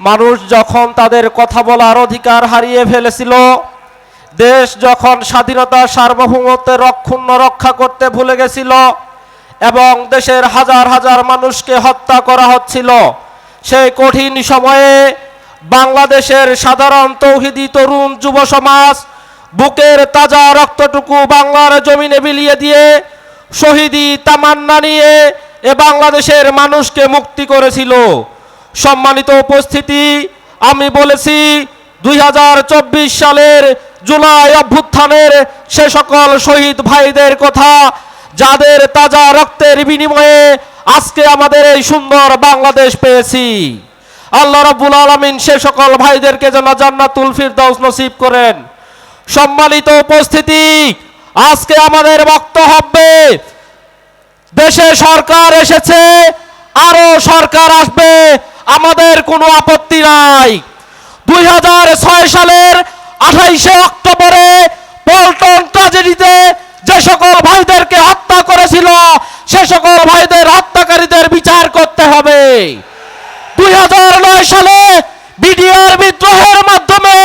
মানুষ যখন তাদের কথা বলার অধিকার হারিয়ে ফেলেছিল, দেশ যখন স্বাধীনতা সার্বভৌমত্বের রক্ষুণ্ণ রক্ষা করতে ভুলে গেছিল এবং দেশের হাজার হাজার মানুষকে হত্যা করা হচ্ছিল, সেই কঠিন সময়ে বাংলাদেশের সাধারণ তৌহিদি তরুণ যুব সমাজ বুকের তাজা রক্তটুকু বাংলার জমিনে বিলিয়ে দিয়ে শহীদি তামান্না নিয়ে এ বাংলাদেশের মানুষকে মুক্তি করেছিল। সম্মানিত উপস্থিতি, আমি বলেছি দুই হাজার চব্বিশ সালের জুলাই অভ্যুত্থানের সে সকল শহীদ ভাইদের কথা, যাদের তাজা রক্তের বিনিময়ে আজকে আমাদের এই সুন্দর বাংলাদেশ পেয়েছি। আল্লাহ রাব্বুল আলামিন সে সকল ভাইদেরকে যেন জান্নাতুল ফিরদাউস নসিব করেন। সম্মানিত উপস্থিতি, আজকে আমাদের হবে দেশে সরকার এসেছে আরও সরকার আসবে আমাদের কোনো আপত্তি নাই। দুই হাজার ছয় সালের আঠাইশে অক্টোবরে পল্টন ট্রাজেডিতে যে সকল ভাইদেরকে হত্যা করেছিল, সে সকল ভাইদের হত্যাকারীদের বিচার করতে হবে। দুই হাজার নয় সালে বিডিআর বিদ্রোহের মাধ্যমে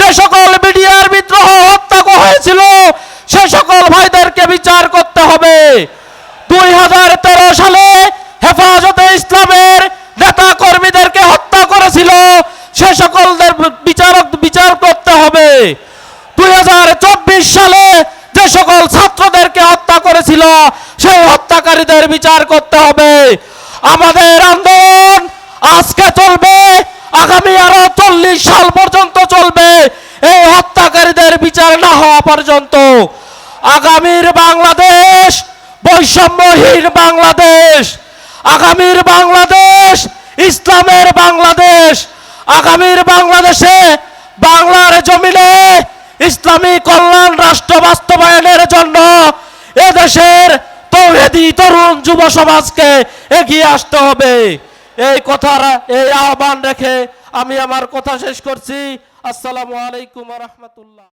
যে সকল বিডিআর বিদ্রোহ হত্যা হয়েছিল, সে সকল ভাইদেরকে বিচার করতে হবে। দুই হাজার তেরো সালে সে সকলদের বিচারক বিচার করতে হবে। দুই সালে যে সকল ছাত্রদেরকে হত্যা করেছিল, সেই হত্যাকারীদের বিচার করতে হবে। আমাদের আন্দোলন আজকে চলবে, আগামী আরও চল্লিশ সাল পর্যন্ত চলবে। এই হত্যাকারীদের বিচার না হওয়া পর্যন্ত। আগামীর বাংলাদেশ, বৈষম্যহীন বাংলাদেশ, আগামীর বাংলাদেশ বাংলাদেশ আগামীর বাংলাদেশে, বাংলার জমিনে ইসলামী কল্যাণ রাষ্ট্র বাস্তবায়নের জন্য এদেশের তৌহেদি তরুণ যুব সমাজকে এগিয়ে আসতে হবে। এই কথার, এই আহ্বান রেখে আমি আমার কথা শেষ করছি। আসসালামু আলাইকুম রহমতুল্লাহ।